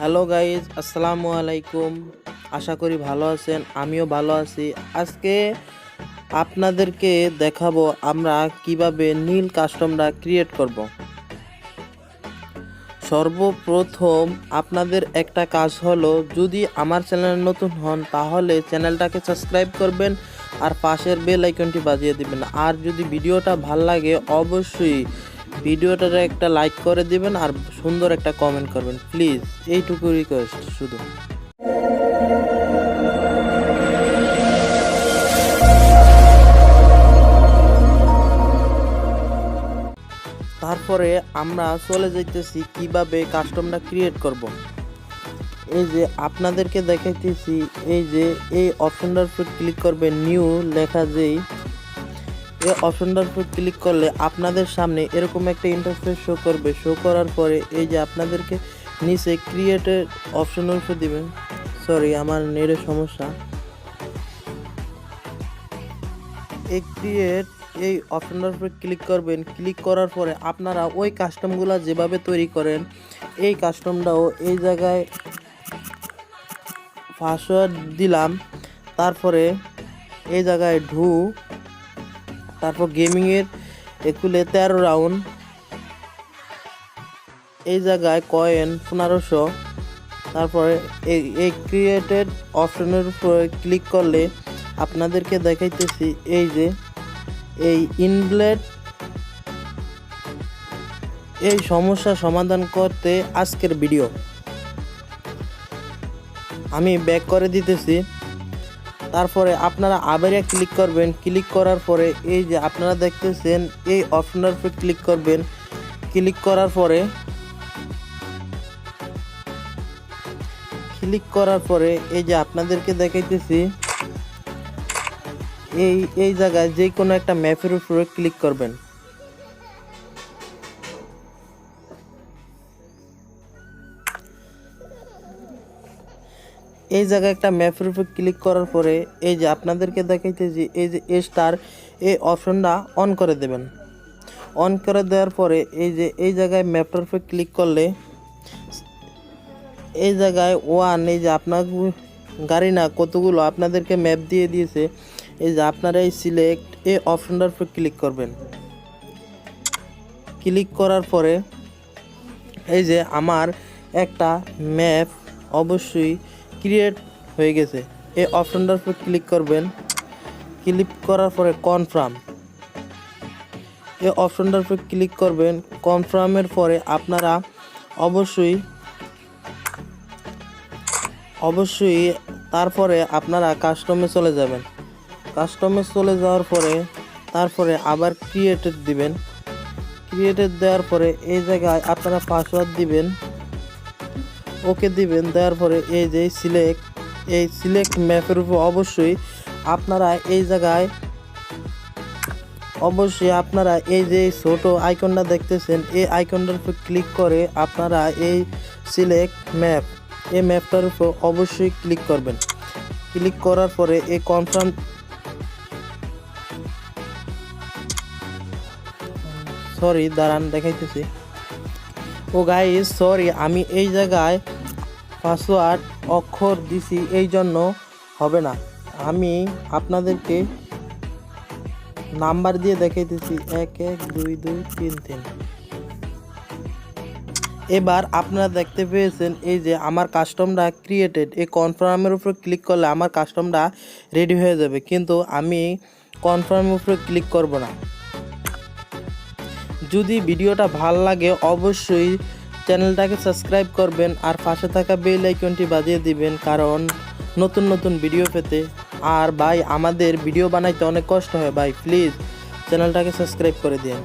Hello guys, আসসালামু আলাইকুম। আশা করি ভালো আছেন, আমিও ভালো আছি। আজকে আপনাদেরকে দেখাবো আমরা কীভাবে নীল কাস্টমরা ক্রিয়েট করব। সর্বপ্রথম আপনাদের একটা কাজ হলো, যদি আমার চ্যানেলে নতুন হন, তাহলে চ্যানেলটাকে সাবস্ক্রাইব করবেন আর পাশের বেল আইকনটি বাজিয়ে দিবেন। আর যদি ভিডিওটা ভালো লাগে, অবশ্যই ভিডিওটার একটা লাইক করে দিবেন আর সুন্দর একটা কমেন্ট করবেন প্লিজ এইটুকু রিকোয়েস্ট শুধু তারপরে আমরা চলে যাইতেছি, কীভাবে কাস্টমটা ক্রিয়েট করব। এই যে আপনাদেরকে দেখাইতেছি, এই যে এই অপশনটার উপর ক্লিক করবে নিউ লেখা যেই এই অপশনটার উপর ক্লিক করলে আপনাদের সামনে এরকম একটা ইন্টারফেস শো করবে। শো করার পরে এই যে আপনাদেরকে নিচে ক্রিয়েটের অপশনের উপর দিবেন। সরি আমার নেটের সমস্যা। এই ক্রিয়েট এই অপশনটার উপর ক্লিক করবেন। ক্লিক করার পরে আপনারা ওই কাস্টমগুলো যেভাবে তৈরি করেন, এই কাস্টমটাও এই জায়গায় পাসওয়ার্ড দিলাম। তারপরে এই জায়গায় ঢু তারপর গেমিংয়ের একুলে তেরো রাউন্ড এই জায়গায় কয়েন পনেরোশো। তারপরে এই ক্রিয়েটেড অপশনের উপরে ক্লিক করলে আপনাদেরকে দেখাইতেছি এই যে, এই ইনব্লেড এই সমস্যা সমাধান করতে আজকের ভিডিও আমি ব্যাক করে দিতেছি। তারপরে আপনারা আবারে ক্লিক করবেন ক্লিক করার পরে এই যে আপনারা দেখতেছেন, এই অপশনের উপর ক্লিক করবেন। ক্লিক করার পরে ক্লিক করার পরে এই যে আপনাদেরকে দেখাইতেছি, এই এই জায়গায় যে কোনো একটা ম্যাপের উপরে ক্লিক করবেন। এই জায়গায় একটা ম্যাপের উপর ক্লিক করার পরে এই যে আপনাদেরকে দেখাইতে যে এই যে এ স্টার এই অপশনটা অন করে দেবেন। অন করে দেওয়ার পরে এই যে এই জায়গায় ম্যাপটার উপর ক্লিক করলে এই জায়গায় ওয়ান এই যে আপনার গাড়ি না কতগুলো আপনাদেরকে ম্যাপ দিয়ে দিয়েছে, এই যে আপনারা এই সিলেক্ট এই অপশনটার উপর ক্লিক করবেন। ক্লিক করার পরে এই যে আমার একটা ম্যাপ অবশ্যই ক্রিয়েট হয়ে গেছে। এই অপশনটার উপর ক্লিক করবেন। ক্লিক করার পরে কনফার্ম এই অপশনটার উপর ক্লিক করবেন। কনফার্মের পরে আপনারা অবশ্যই অবশ্যই তারপরে আপনারা কাস্টমে চলে যাবেন। কাস্টমে চলে যাওয়ার পরে তারপরে আবার ক্রিয়েটেড দিবেন। ক্রিয়েটেড দেওয়ার পরে এই জায়গায় আপনারা পাসওয়ার্ড দিবেন। ওকে দিবেন, দেওয়ার পরে এই যে সিলেক্ট এই সিলেক্ট ম্যাপের উপর অবশ্যই আপনারা এই জায়গায় অবশ্যই আপনারা এই যে ছোট আইকনটা দেখতেছেন, এই আইকনটার উপর ক্লিক করে আপনারা এই সিলেক্ট ম্যাপ এই ম্যাপটার উপর অবশ্যই ক্লিক করবেন। ক্লিক করার পরে এই কনফার্ম সরি দাঁড়ান, দেখাইতেছি। ও গাইজ সরি আমি এই জায়গায় পাসওয়ার্ড অক্ষর দিছি, এই জন্য হবে না। আমি আপনাদেরকে নাম্বার দিয়ে দেখাইতেছি এক এক, দুই দুই, তিন তিন। এবার আপনারা দেখতে পেয়েছেন, এই যে আমার কাস্টমটা ক্রিয়েটেড এই কনফার্মের উপর ক্লিক করলে আমার কাস্টমটা রেডি হয়ে যাবে। কিন্তু আমি কনফার্মের উপরে ক্লিক করব না। যদি ভিডিওটা ভালো লাগে, অবশ্যই চ্যানেলটাকে সাবস্ক্রাইব করবেন আর পাশে থাকা বেল আইকনটি বাজিয়ে দিবেন, কারণ নতুন নতুন ভিডিও পেতে। আর ভাই, আমাদের ভিডিও বানাইতে অনেক কষ্ট হয়, ভাই। প্লিজ চ্যানেলটাকে সাবস্ক্রাইব করে দিন